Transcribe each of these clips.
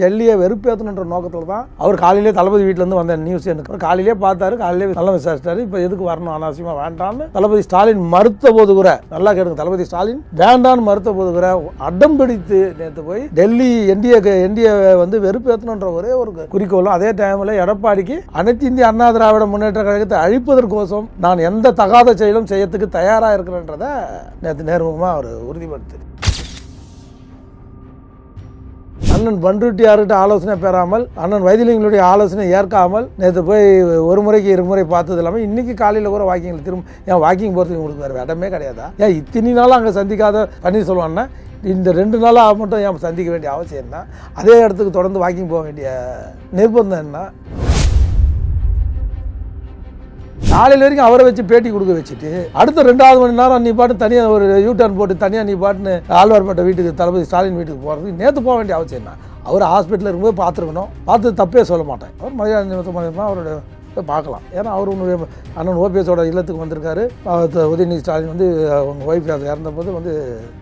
ஜல்லியை வெறுப்பேற்றணுன்ற நோக்கத்தில் தான் அவர் காலையிலே தளபதி வீட்டிலேருந்து வந்த நியூஸ் எனக்கு காலையிலே பார்த்தாரு காலையிலே நல்லா விசாரிச்சிட்டாரு. இப்போ எதுக்கு வரணும்? அனாவசியமாக வேண்டாம்னு. தளபதி ஸ்டாலின் மறுத்த போது கூட நல்லா கேளுங்க தளபதி ஸ்டாலின் வேண்டான்னு மறுத்த போது கூட அடம் பிடித்து நேற்று போய் டெல்லி என்டிஏ என்டிஏ வந்து வெறுப்பேற்றணுன்ற ஒரே ஒரு குறிக்கோளும் அதே டைமில் எடப்பாடிக்கு அனைத்து இந்திய அண்ணா திராவிட முன்னேற்ற கழகத்தை அழிப்பதற்கோசம் நான் எந்த தகாத செயலும் செய்யறதுக்கு தயாராக இருக்கிறேன்றதை நேற்று நேர்முகமாக அவர் உறுதிப்படுத்து அண்ணன் பண்ருட்டியார்கிட்ட ஆலோசனை பெறாமல் அண்ணன் வைத்தியலிங்களுடைய ஆலோசனை ஏற்காமல் நேற்று போய் ஒரு முறைக்கு இருமுறை பார்த்தது இல்லாமல் இன்றைக்கி காலையில் கூட வாக்கிங்கில் திரும்ப ஏன் வாக்கிங் போகிறதுக்கு உங்களுக்கு வேறு இடமே கிடையாதா? ஏன் இத்தனை நாளாக அங்கே சந்திக்காத பண்ணி சொல்லுவான்னா இந்த ரெண்டு நாளாக மட்டும் ஏன் சந்திக்க வேண்டிய அவசியம் என்ன? அதே இடத்துக்கு தொடர்ந்து வாக்கிங் போக வேண்டிய நிர்பந்தம் என்ன? நாளையில வரைக்கும் அவரை வச்சு பேட்டி கொடுக்க வச்சுட்டு அடுத்த ரெண்டாவது மணி நேரம் நீ பாட்டு தனியாக ஒரு யூ போட்டு தனியாக நீ பாட்டுன்னு ஆழ்வார்பேட்டை வீட்டுக்கு தளபதி ஸ்டாலின் வீட்டுக்கு போகிறதுக்கு நேற்று போக வேண்டிய அவசியம் என்ன? அவர் ஹாஸ்பிட்டலில் இருக்கும்போது பார்த்துருக்கணும். பார்த்து தப்பே சொல்ல மாட்டேன். அவர் மரியாதை நிமித்தம் அவருடைய பார்க்கலாம். ஏன்னா அவர் உன்னுடைய அண்ணன் ஓபிஎஸோட இல்லத்துக்கு வந்திருக்காரு. உதயநிதி ஸ்டாலின் வந்து அவங்க ஒய்ஃப் அதை இறந்தபோது வந்து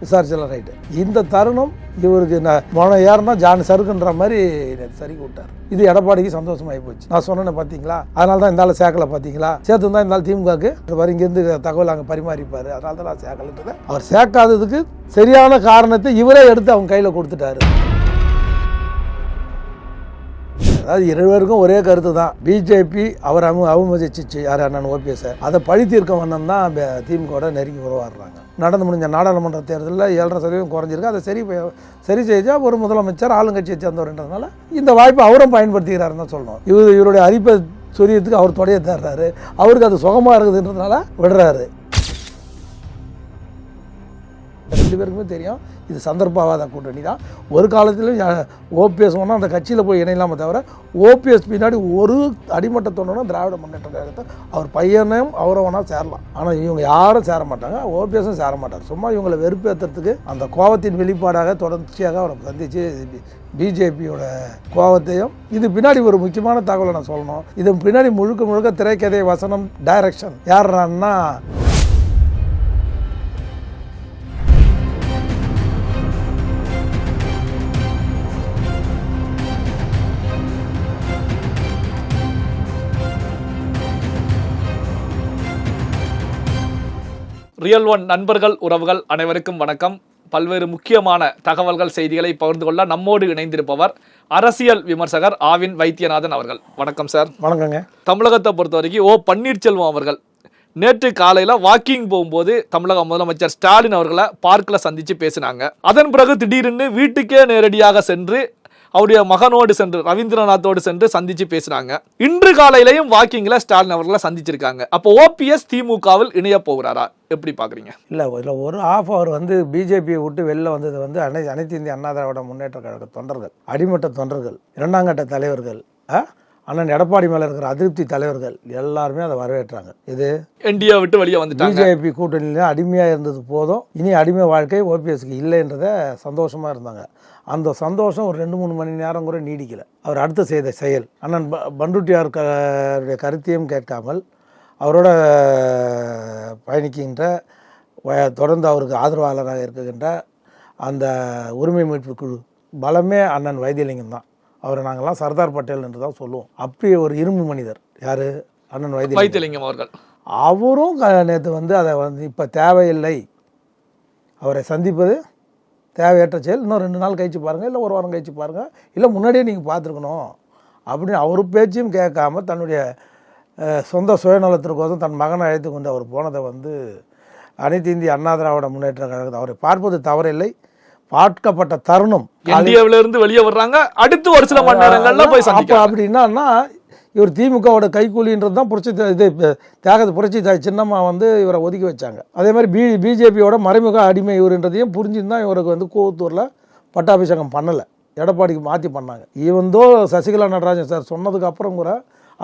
விசாரிச்சலாம் ரைட்டு இந்த தருணம் இவருக்கு நான் மனம் ஏறனா ஜான் சறுக்குன்ற மாதிரி நேத்து சறுக்கி விட்டார் இது எடப்பாடிக்கு சந்தோஷமாகி போச்சு. நான் சொன்னேன்னு பார்த்தீங்களா அதனால தான் இந்த ஆள் சேர்க்கல பார்த்தீங்களா சேர்த்து தான் இந்த ஆள் திமுகக்கு. வர இங்கேருந்து தகவல் அங்கே பரிமாறிப்பார். அதனால தான் நான் சேர்க்கலன்றதை. அவர் சேர்க்காததுக்கு சரியான காரணத்தை இவரே எடுத்து அவங்க கையில் கொடுத்துட்டாரு. அதாவது இருவருக்கும் ஒரே கருத்து தான். பிஜேபி அவர் அவ அவமதிச்சிச்சு. யார் அண்ணன் ஓபிஎஸ் அதை பழி தீர்க்க வண்ணம் தான் ப- திமுகவோட நெருங்கி உருவாடுறாங்க நடந்து முடிஞ்ச நாடாளுமன்ற தேர்தலில் ஏழரை சதவீதம் குறைஞ்சிருக்கு. அதை சரி சரி செய்தால் ஒரு முதலமைச்சர் ஆளுங்கட்சியை சேர்ந்தவர்ன்றதுனால இந்த வாய்ப்பை அவரும் பயன்படுத்திக்கிறாருன்னு தான் சொல்லணும். இவர் இவருடைய அரிப்பை சொரியத்துக்கு அவர் தொடைய தர்றாரு. அவருக்கு அது சுகமாக இருக்குதுன்றதுனால விடுறாரு. ரெண்டு பேருக்குமே தெரியும். இது சந்தர்ப்பவாத கூட்டணி தான். ஒரு காலத்திலும் ஓபிஎஸ் ஒன்றும் அந்த கட்சியில் போய் இணையலாமே தவிர ஓபிஎஸ் பின்னாடி ஒரு அடிமட்ட தொண்டனும் திராவிட முன்னேற்ற கழகத்தை அவர் பையனையும் அவரை வேணா சேரலாம். ஆனால் இவங்க யாரும் சேர மாட்டாங்க. ஓபிஎஸும் சேர மாட்டார். சும்மா இவங்களை வெறுப்பேற்றுறதுக்கு அந்த கோபத்தின் வெளிப்பாடாக தொடர்ச்சியாக அவரை சந்தித்து பிஜேபியோட கோபத்தையும் இது பின்னாடி ஒரு முக்கியமான தகவலை நான் சொல்லணும். இது பின்னாடி முழுக்க முழுக்க திரைக்கதை வசனம் டைரக்ஷன் யாருன்னா ரியல் ஒன் நண்பர்கள் உறவுகள் அனைவருக்கும் வணக்கம். பல்வேறு முக்கியமான தகவல்கள் செய்திகளை பகிர்ந்து கொள்ள நம்மோடு இணைந்திருப்பவர் அரசியல் விமர்சகர் ஆவின் வைத்தியநாதன் அவர்கள். வணக்கம் சார். வணக்கங்க. தமிழகத்தை பொறுத்த வரைக்கும் ஓ பன்னீர்செல்வம் அவர்கள். நேற்று காலையில வாக்கிங் போகும்போது தமிழக முதலமைச்சர் ஸ்டாலின் அவர்களை பார்க்கில் சந்திச்சு பேசினாங்க. அதன் பிறகு திடீர்னு வீட்டுக்கே நேரடியாக சென்று அவருடைய மகனோடு சென்று ரவீந்திரநாத்தோடு சென்று சந்திச்சு பேசினாங்க இன்று காலையிலையும் வாக்கிங்ல ஸ்டாலின் அவர்களை சந்திச்சிருக்காங்க. அப்போ ஓபிஎஸ் திமுகவில் இணைய போகிறாரா? எப்படி பாக்குறீங்க? இல்லை இதில் ஒரு ஆஃப் அவர் வந்து பிஜேபியை விட்டு வெளில வந்தது வந்து அனை அனைத்து இந்திய அண்ணா திராவிட முன்னேற்ற கழக தொண்டர்கள் அடிமட்ட தொண்டர்கள் இரண்டாம் கட்ட தலைவர்கள் ஆ? அண்ணன் எடப்பாடி மேலே இருக்கிற அதிருப்தி தலைவர்கள் எல்லாருமே அதை வரவேற்றாங்க. இது என்டிஏ விட்டு வெளியே வந்துட்டாங்க. பிஜேபி கூட்டணியில் அடிமையாக இருந்தது போதும். இனி அடிமை வாழ்க்கை ஓபிஎஸ்க்கு இல்லைன்றத சந்தோஷமாக இருந்தாங்க. அந்த சந்தோஷம் ஒரு ரெண்டு மூணு மணி நேரம் கூட நீடிக்கல. அவர் அடுத்து செய்த செயல். அண்ணன் ப பண்டுட்டியார் கருத்தையும் கேட்காமல் அவரோட பயணிக்கின்ற தொடர்ந்து அவருக்கு ஆதரவாளராக இருக்குகின்ற அந்த உரிமை மீட்பு குழு பலமே அண்ணன் வைத்தியலிங்கம் தான். அவரை நாங்கள்லாம் சர்தார் பட்டேல் என்று தான் சொல்லுவோம். அப்படி ஒரு இரும்பு மனிதர். யார்? அண்ணன் வைத்தியலிங்கம். வைத்தியலிங்கம் அவர்கள். அவரும் நேற்று வந்து அதை வந்து இப்போ தேவையில்லை. அவரை சந்திப்பது தேவையற்ற செயல். இன்னும் ரெண்டு நாள் கழிச்சு பாருங்கள் இல்லை ஒரு வாரம் கழிச்சு பாருங்கள் இல்லை முன்னாடியே நீங்கள் பார்த்துருக்கணும் அப்படின்னு அவர் பேச்சையும் கேட்காம தன்னுடைய சொந்த சுயநலத்திற்கோசம் தன் மகனை அழைத்து கொண்டு அவர் போனதை வந்து அனைத்து இந்திய அண்ணா திராவிட முன்னேற்ற கழகத்தை அவரை பார்ப்பது தவறில்லை. பார்க்கப்பட்ட தருணம். என்டிஏவில இருந்து வெளியே வர்றாங்க. அடுத்து ஒரு சில மணி நேரங்கள்ல போய் அப்போ சந்திக்கலாம் அப்படின்னா இவர் திமுகவோட கைக்கூலின்றது தான் புரட்சி இது தியாகத்து புரட்சி தாய் சின்னம்மா வந்து இவரை ஒதுக்கி வச்சாங்க. அதே மாதிரி பி பிஜேபியோட மறைமுக அடிமை இவருன்றதையும் புரிஞ்சுன்னு இவருக்கு வந்து கூவத்தூரில் பட்டாபிஷேகம் பண்ணலை. எடப்பாடிக்கு மாற்றி பண்ணாங்க. ஈவந்தோ சசிகலா நடராஜன் சார் சொன்னதுக்கு அப்புறம் கூட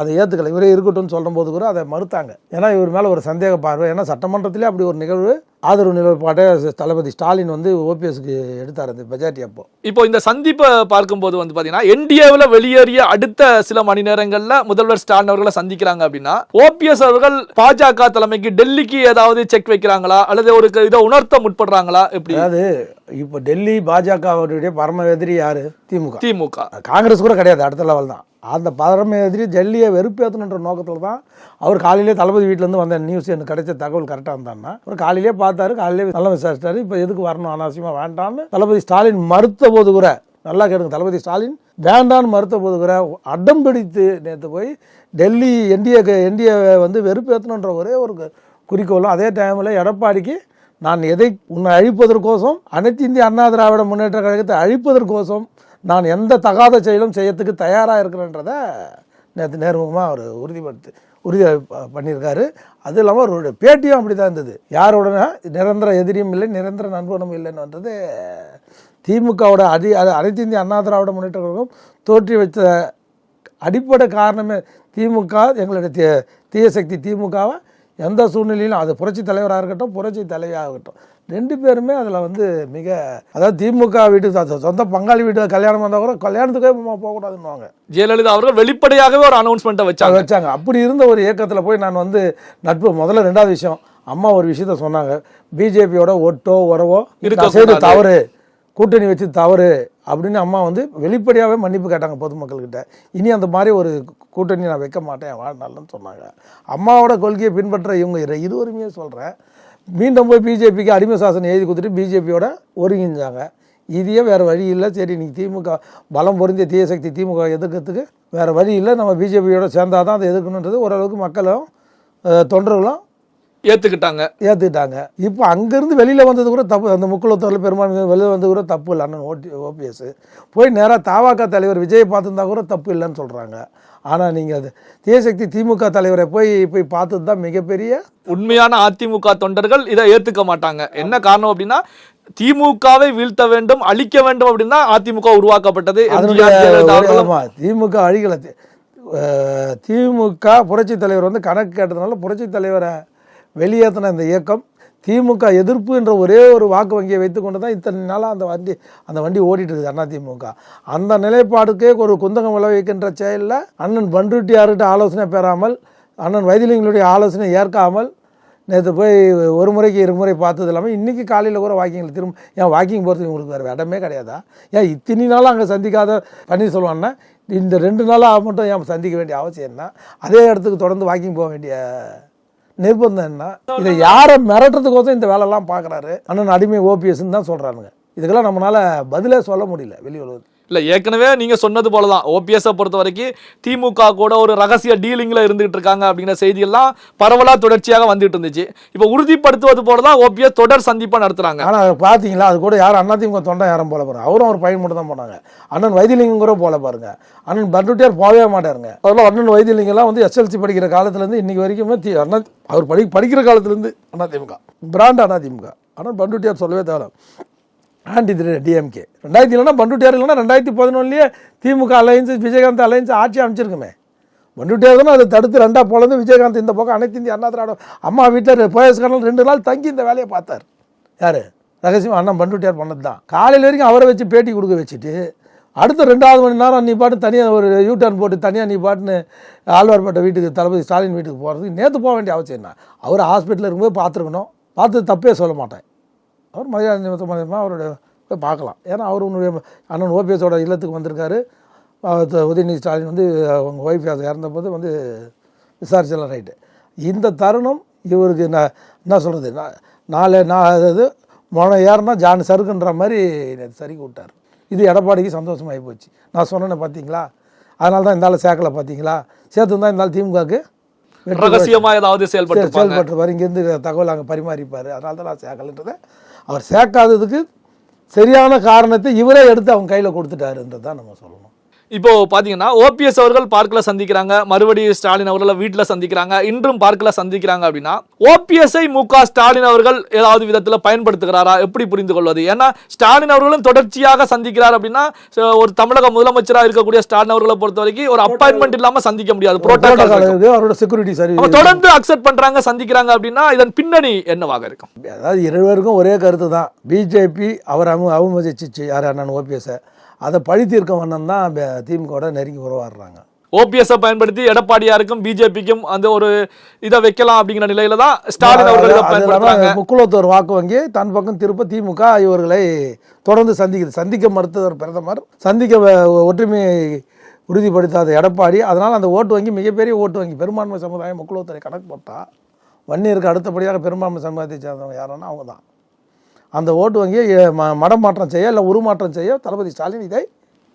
அதை ஏற்றுக்கல இவரே இருக்கட்டும்னு சொல்லும்போது கூட அதை மறுத்தாங்க. ஏன்னா இவர் மேலே ஒரு சந்தேக பார்வை. ஏன்னா சட்டமன்றத்திலே அப்படி ஒரு நிகழ்வு ஆதரவு நிலைப்பாட்டை தளபதி ஸ்டாலின் வந்து ஓபிஎஸ்க்கு எடுத்தார் அந்த மெஜாரிட்டி அப்போ. இப்போ இந்த சந்திப்பை பார்க்கும்போது வந்து பாத்தீங்கன்னா என்டிஏவில் வெளியேறிய அடுத்த சில மணி நேரங்கள்ல முதல்வர் ஸ்டாலின் அவர்களை சந்திக்கிறாங்க அப்படின்னா ஓபிஎஸ் அவர்கள் பாஜக தலைமைக்கு டெல்லிக்கு ஏதாவது செக் வைக்கிறாங்களா? அல்லது ஒரு இதை உணர்த்த முற்படுறாங்களா? எப்படி? அதாவது இப்போ டெல்லி பாஜகவுடைய பரம எதிரி யாரு? திமுக. திமுக. காங்கிரஸ் கூட கிடையாது அடுத்த லெவல் தான். அந்த பரம எதிரி டெல்லியை வெறுப்பேற்றணுன்ற நோக்கத்தில் தான் அவர் காலையிலே தளபதி வீட்டிலேருந்து வந்த நியூஸ் எனக்கு கிடைச்ச தகவல் கரெக்டாக இருந்தான்னா அவர் காலையிலே பார்த்தாரு காலையிலே நல்லா விசாரிச்சாரு இப்போ எதுக்கு வரணும் அனாவசியமாக வேண்டாம்னு தளபதி ஸ்டாலின் மறுத்த போது கூட நல்லா கேளுங்க தளபதி ஸ்டாலின் வேண்டான்னு மறுத்த போது கூட அடம் பிடித்து நேற்று போய் டெல்லி என்டிஏ என்டிஏ வந்து வெறுப்பேற்றணுன்ற ஒரே ஒரு குறிக்கோளும் அதே டைமில் எடப்பாடிக்கு நான் எதை உன்னை அழிப்பதற்கோசம் அனைத்து இந்திய அண்ணா திராவிட முன்னேற்ற கழகத்தை அழிப்பதற்கோசம் நான் எந்த தகாத செயலும் செய்யறதுக்கு தயாராக இருக்கிறேன்றதை நேற்று நேர்முகமாக அவர் உறுதிப்படுத்து உறுதி பண்ணியிருக்காரு. அது இல்லாமல் அவருடைய பேட்டியும் அப்படி தான் இருந்தது யாரோடனா நிரந்தர எதிரியும் இல்லை நிரந்தர நண்பனும் இல்லைன்னு வந்தது திமுகவோட அடி அது அனைத்து இந்திய அண்ணா திராவிட முன்னேற்ற கழகம் தோற்றி வைத்த அடிப்படை காரணமே திமுக எங்களுடைய தீ தீய சக்தி திமுகவை? எந்த சூழ்நிலையிலும் அது புரட்சி தலைவராக இருக்கட்டும் புரட்சி தலைவியாக இருக்கட்டும். ரெண்டு பேருமே அதில் வந்து மிக அதாவது திமுக வீட்டுக்கு சொ- சொந்த பங்காளி வீட்டு கல்யாணம் வந்தால் கூட கல்யாணத்துக்கே போக- போகக்கூடாதுன்னுவாங்க. ஜெயலலிதா அவர்கள் வெளிப்படையாகவே ஒரு அனௌன்ஸ்மெண்ட்டை வச்சாங்க. வச்சாங்க. அப்படி இருந்த ஒரு இயக்கத்தில் போய் நான் வந்து நட்பு முதல்ல ரெண்டாவது விஷயம் அம்மா ஒரு விஷயத்த சொன்னாங்க. பிஜேபியோட ஒட்டோ உறவோ. செய்தது தவறு கூட்டணி வச்சு தவறு அப்படின்னு அம்மா வந்து வெளிப்படையாகவே மன்னிப்பு கேட்டாங்க பொதுமக்கள்கிட்ட. இனி அந்த மாதிரி ஒரு கூட்டணி நான் வைக்க மாட்டேன் வாழ்நாள்னு சொன்னாங்க. அம்மாவோட கொள்கையை பின்பற்ற இவங்க இரு- இருவருமே சொல்கிறேன் மீண்டும் போய் பிஜேபிக்கு அடிமை சாசனம் எழுதி கொடுத்துட்டு பிஜேபியோட ஒருங்கிஞ்சாங்க இதையே வேறு வழி இல்லை. சரி நீ திமுக பலம் பொருந்திய தீய சக்தி திமுக எதிர்க்கிறதுக்கு வேறு வழி இல்லை. நம்ம பிஜேபியோட சேர்ந்தாதான் தான் அதை எதிர்க்கணுன்றது ஓரளவுக்கு மக்களும் தொண்டர்களும் ஏத்துக்கிட்டாங்க. ஏற்றுக்கிட்டாங்க இப்போ அங்கேருந்து வெளியில் வந்தது கூட தப்பு. அந்த முக்குளத்தூரில் பெரும்பான்மை வெளியில் வந்தது கூட தப்பு இல்லை. அண்ணன் ஓடி ஓபிஎஸ் போய் நேராக தாவாக்கா தலைவர் விஜயை பார்த்துருந்தா கூட தப்பு இல்லைன்னு சொல்கிறாங்க ஆனால் நீங்கள் அது தீயசக்தி திமுக தலைவரை போய் போய் பார்த்தது தான் மிகப்பெரிய உண்மையான அதிமுக தொண்டர்கள் இதை ஏத்துக்க மாட்டாங்க. என்ன காரணம் அப்படின்னா திமுகவை வீழ்த்த வேண்டும் அழிக்க வேண்டும் அப்படின்னா அதிமுக உருவாக்கப்பட்டது. திமுக அழிக்கல. திமுக புரட்சி தலைவர் வந்து கணக்கு கேட்டதுனால புரட்சி தலைவரை வெளியேற்றின இந்த இயக்கம். திமுக எதிர்ப்பு என்ற ஒரே ஒரு வாக்கு வங்கியை வைத்துக்கொண்டு தான் இத்தனை நாளாக அந்த வண்டி அந்த வண்டி ஓடிட்டு இருக்குது அண்ணா திமுக. அந்த நிலைப்பாடுக்கே ஒரு குந்தகம் விளைவிக்கின்ற செயலில் அண்ணன் பன்ருட்டியார்கிட்ட ஆலோசனை பெறாமல் அண்ணன் வைத்தியலிங்களுடைய ஆலோசனை ஏற்காமல் நேற்று போய் ஒரு முறைக்கு இருமுறை பார்த்தது இல்லாமல் இன்றைக்கி காலையில் கூட வாக்கிங்கில் திரும்ப ஏன் வாக்கிங் போகிறதுக்கு உங்களுக்கு வேறு இடமே கிடையாதா? ஏன் இத்தனை நாளாக அங்கே சந்திக்காத பண்ணி சொல்லுவான்னா இந்த ரெண்டு நாளாக மட்டும் ஏன் சந்திக்க வேண்டிய அவசியம் என்ன? அதே இடத்துக்கு தொடர்ந்து வாக்கிங் போக வேண்டிய நிர்பந்தம் என்ன இதை யாரை மிரட்டுறதுக்கோசம் இந்த வேலைலாம் பார்க்குறாரு? அண்ணன் அடிமை ஓபிஎஸ்ன்னு தான் சொல்கிறானுங்க இதுக்கெல்லாம் நம்மளால் பதிலே சொல்ல முடியல வெளி உலகத்துக்கு இல்லை ஏற்கனவே நீங்கள் சொன்னது போல தான் ஓபிஎஸ்ஸை பொறுத்த வரைக்கும் திமுக கூட ஒரு ரகசிய டீலிங்கில் இருந்துகிட்டு இருக்காங்க அப்படிங்கிற செய்தியெல்லாம் பரவலாக தொடர்ச்சியாக வந்துட்டு இருந்துச்சு. இப்போ உறுதிப்படுத்துவது போலதான் ஓபிஎஸ் தொடர் சந்திப்பாக நடத்துகிறாங்க ஆனால் பார்த்தீங்களா அது கூட யார் அண்ணா திமுக தொண்டை யாரும் போல பாருங்க. அவரும் ஒரு பையன் மட்டும் தான் போனாங்க. அண்ணன் வைத்தியலிங்கம் கூட போல பாருங்க. அண்ணன் பர்டுட்டியார் போகவே மாட்டாருங்க. அதெல்லாம் அண்ணன் வைத்தியலிங்கெல்லாம் வந்து எஸ்எல்சி படிக்கிற காலத்துலேருந்து இன்னைக்கு வரைக்குமே தி அண்ணன் அவர் படி படிக்கிற காலத்துலேருந்து அதிமுக பிராண்ட் அதிமுக ஆனால் பண்டுட்டியார் சொல்லவே தேவை ஆண்டி திரு டிஎம்கே. ரெண்டாயிரத்தி இல்லைனா பண்ருட்டியார் இல்லைனா ரெண்டாயிரத்தி பதினொன்றுலேயே திமுக அலையன்ஸ் விஜயகாந்த் அலையன்ஸ் ஆட்சி அமைச்சிருக்குமே பண்ருட்டியார் தானே அதை தடுத்து ரெண்டாக போலேருந்து விஜயகாந்த் இந்த பக்கம் அனைத்து இந்திய அண்ணா திராவிட அம்மா வீட்டில் போயஸ்காரன் ரெண்டு நாள் தங்கி இந்த வேலையை பார்த்தார். யார்? ரகசியம் அண்ணன் பண்ருட்டியார் பண்ணது தான் காலையில் வரைக்கும் அவரை வச்சு பேட்டி கொடுக்க வச்சுட்டு அடுத்த ரெண்டாவது மணி நேரம் நீ பாட்டு தனியாக ஒரு யூ டர்ன் போட்டு தனியாக நீ பாட்டுன்னு ஆழ்வார்பேட்டை வீட்டுக்கு தளபதி ஸ்டாலின் வீட்டுக்கு போகிறதுக்கு நேற்று போக வேண்டிய அவசியம் என்ன? அவர் ஹாஸ்பிட்டலில் இருக்கும்போது பார்த்துருக்கணும். பார்த்து தப்பே சொல்ல மாட்டேன். அவர் மரியாதை நிமித்தம் மூலியமாக அவருடைய போய் பார்க்கலாம். ஏன்னா அவர் உன்னுடைய அண்ணன் ஓபிஎஸோட இல்லத்துக்கு வந்திருக்காரு. உதயநிதி ஸ்டாலின் வந்து அவங்க ஒய்ஃப் அது இறந்தபோது வந்து விசாரிச்சலாம் ரைட்டு இந்த தருணம் இவருக்கு நான் என்ன சொல்கிறது நாலு நான் அதாவது முனை ஏறினா ஜான் சறுக்குன்ற மாதிரி சறுக்கி விட்டார். இது எடப்பாடிக்கு சந்தோஷமாகி போச்சு. நான் சொன்னேன்னு பார்த்தீங்களா அதனால தான் இந்த சேர்க்கலை பார்த்தீங்களா சேர்த்து தான் இந்த திமுகவுக்கு வெற்றி ரகசியமா ஏதாவது செயல்பட்டு செயல்பட்டுருப்பார். இங்கேருந்து தகவல் அங்கே பரிமாறிப்பார். அதனால தான் நான் சேர்க்கலன்றதை அவர் சேர்க்காததுக்கு சரியான காரணத்தை இவரே எடுத்து அவங்க கையில் கொடுத்துட்டாருன்றது தான் நம்ம சொல்லணும். இப்போ பாத்தீங்கன்னா ஓபிஎஸ் அவர்கள் பார்க்கல சந்திக்கிறாங்க. மறுபடியும் ஸ்டாலின் அவர்களை வீட்டுல சந்திக்கிறாங்க. இன்றும் பார்க்கல சந்திக்கிறாங்க அப்படின்னா ஓபிஎஸ்ஐ மு க ஸ்டாலின் அவர்கள் ஏதாவது விதத்துல பயன்படுத்துகிறாரா? எப்படி புரிந்து கொள்வது? ஏன்னா ஸ்டாலின் அவர்களும் தொடர்ச்சியாக சந்திக்கிறார் அப்படின்னா ஒரு தமிழக முதலமைச்சரா இருக்கக்கூடிய ஸ்டாலின் அவர்களை பொறுத்த வரைக்கும் ஒரு அப்பாயின்மெண்ட் இல்லாம சந்திக்க முடியாது. அவரோட செக்யூரிட்டி சர்வீஸ் தொடர்ந்து அக்செப்ட் பண்றாங்க சந்திக்கிறாங்க அப்படின்னா இதன் பின்னணி என்னவாக இருக்கும்? அதாவது இருவருக்கும் ஒரே கருத்து தான் பிஜேபி அவர் அவ அவமதிச்சிச்சு. யார் அண்ணன் ஓபிஎஸ்ஸை அதை பழி தீர்க்க வண்ணம் தான் திமுகவோட நெருங்கி உருவாடுறாங்க ஓபிஎஸ் பயன்படுத்தி எடப்பாடியாருக்கும் பிஜேபிக்கும் அந்த ஒரு இதை வைக்கலாம் அப்படிங்கிற நிலையில தான் ஸ்டாலின் அவர்கள் முக்குளத்தோர் வாக்கு வங்கி தன் பக்கம் திருப்ப திமுக இவர்களை தொடர்ந்து சந்திக்குது. சந்திக்க மறுத்தவர் பிரதமர். சந்திக்க ஒற்றுமையை உறுதிப்படுத்தாத எடப்பாடி. அதனால் அந்த ஓட்டு வங்கி மிகப்பெரிய ஓட்டு வங்கி. பெரும்பான்மை சமுதாயம் முக்குளத்தோரை கணக்கு போட்டால் வன்னியருக்கு அடுத்தபடியாக பெரும்பான்மை சமுதாயத்தை சேர்ந்தவங்க யாருன்னா அவங்க தான். அந்த ஓட்டு வங்கியை எ, ம- மடமாற்றம் செய்ய இல்லை உருமாற்றம் செய்ய தளபதி ஸ்டாலின் இதை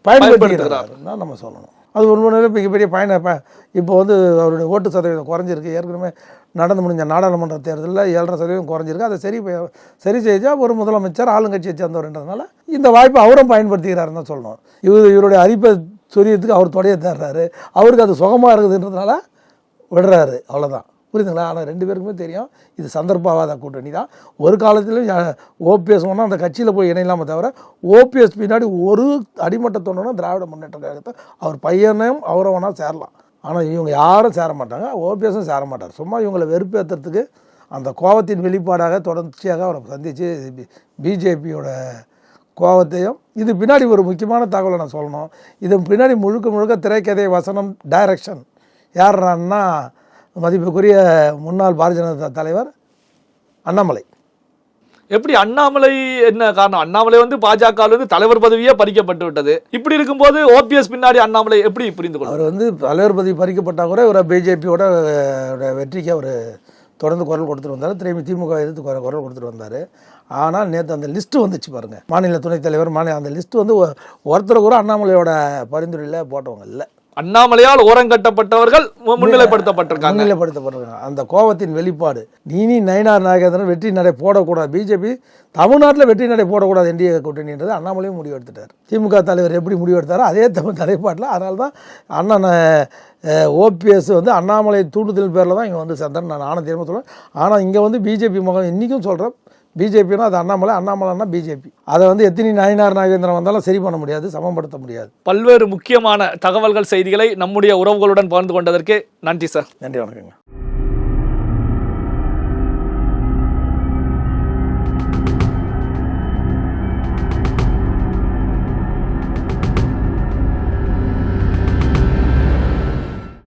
பயன்படுத்துகிறார் தான் நம்ம சொல்லணும். அது உண்மையிலே மிகப்பெரிய பயன இப்போ வந்து அவருடைய ஓட்டு சதவீதம் குறைஞ்சிருக்கு. ஏற்கனவே நடந்து முடிஞ்ச நாடாளுமன்ற தேர்தலில் ஏழரை சதவீதம் குறைஞ்சிருக்கு. அதை சரி சரி செஞ்சால் ஒரு முதலமைச்சர் ஆளுங்கட்சியை சேர்ந்தவர்ன்றதுனால இந்த வாய்ப்பை அவரும் பயன்படுத்திக்கிறாருன்னு தான் சொல்லணும். இவர் இவருடைய அரிப்பை சொரியத்துக்கு அவர் தொடைய தேடுறாரு அவருக்கு அது சுகமாக இருக்குதுன்றதுனால விடுறாரு. அவ்வளோதான் புரியுதுங்களா? ஆனால் ரெண்டு பேருக்குமே தெரியும் இது சந்தர்ப்பவாத கூட்டணி தான். ஒரு காலத்திலும் ஓபிஎஸ் ஒன்றும் அந்த கட்சியில் போய் இணையலாமே தவிர ஓபிஎஸ் பின்னாடி ஒரு அடிமட்ட தொண்டனும் திராவிட முன்னேற்ற கழகத்தை அவர் பையனையும் அவரை வேணால் சேரலாம். ஆனால் இவங்க யாரும் சேர மாட்டாங்க ஓபிஎஸும் சேர மாட்டார். சும்மா இவங்களை வெறுப்பேற்றுறதுக்கு அந்த கோபத்தின் வெளிப்பாடாக தொடர்ச்சியாக அவரை சந்தித்து பிஜேபியோட கோவத்தையும் இது பின்னாடி ஒரு முக்கியமான தகவலை நான் சொல்லணும். இது பின்னாடி முழுக்க முழுக்க திரைக்கதை வசனம் டைரக்ஷன் யாருன்னா மதிப்புக்குரிய முன்னாள் பாரதிய ஜனதா தலைவர் அண்ணாமலை. எப்படி அண்ணாமலை என்ன காரணம்? அண்ணாமலை வந்து பாஜக இருந்து தலைவர் பதவியே பறிக்கப்பட்டு விட்டது. இப்படி இருக்கும்போது ஓபிஎஸ் பின்னாடி அண்ணாமலை எப்படி புரிந்து கொள்வது அவர் வந்து தலைவர் பதவி பறிக்கப்பட்டா கூட ஒரு பிஜேபியோட வெற்றிக்கு அவர் தொடர்ந்து குரல் கொடுத்துட்டு வந்தார். திரும்பி திமுக எதிர்த்து குரல் கொடுத்துட்டு வந்தார். ஆனால் நேற்று அந்த லிஸ்ட்டு வந்துச்சு பாருங்கள் மாநில துணைத் தலைவர் மாநில அந்த லிஸ்ட்டு வந்து ஒருத்தர் கூட அண்ணாமலையோட பரிந்துரையில் போட்டவங்க இல்லை. அண்ணாமலையால் ஓரங்கட்டப்பட்டவர்கள் முன்னிலைப்படுத்தப்பட்டிருக்காங்க. முன்னிலைப்படுத்தப்படுறாங்க அந்த கோபத்தின் வெளிப்பாடு. நீனி நயினார் நாகேந்திரன் வெற்றி நடை போடக்கூடாது. பிஜேபி தமிழ்நாட்டில் வெற்றி நடை போடக்கூடாது என்டிஏ கூட்டணின்றது அண்ணாமலையும் முடிவு எடுத்துட்டார் திமுக தலைவர் எப்படி முடிவு எடுத்தாரோ அதே தமிழ் தலைப்பாட்டில் அதனால தான் அண்ணன் ஓபிஎஸ் வந்து அண்ணாமலை தூண்டுதல் பேரில் தான் இங்கே வந்து சேர்ந்தார் நான் ஆனந்த தெரியுமா சொல்லுவேன் ஆனால் இங்கே வந்து பிஜேபி முகம் இன்றைக்கும் சொல்கிறேன் பிஜேபினா அது அண்ணாமலை அண்ணாமலைன்னா பிஜேபி. அதை வந்து எத்தனை நயினார் நாகேந்திரன் வந்தாலும் சரி பண்ண முடியாது சமப்படுத்த முடியாது. பல்வேறு முக்கியமான தகவல்கள் செய்திகளை நம்முடைய உறவுகளுடன் பகிர்ந்து கொண்டதற்கு நன்றி சார். நன்றி வணக்கங்க.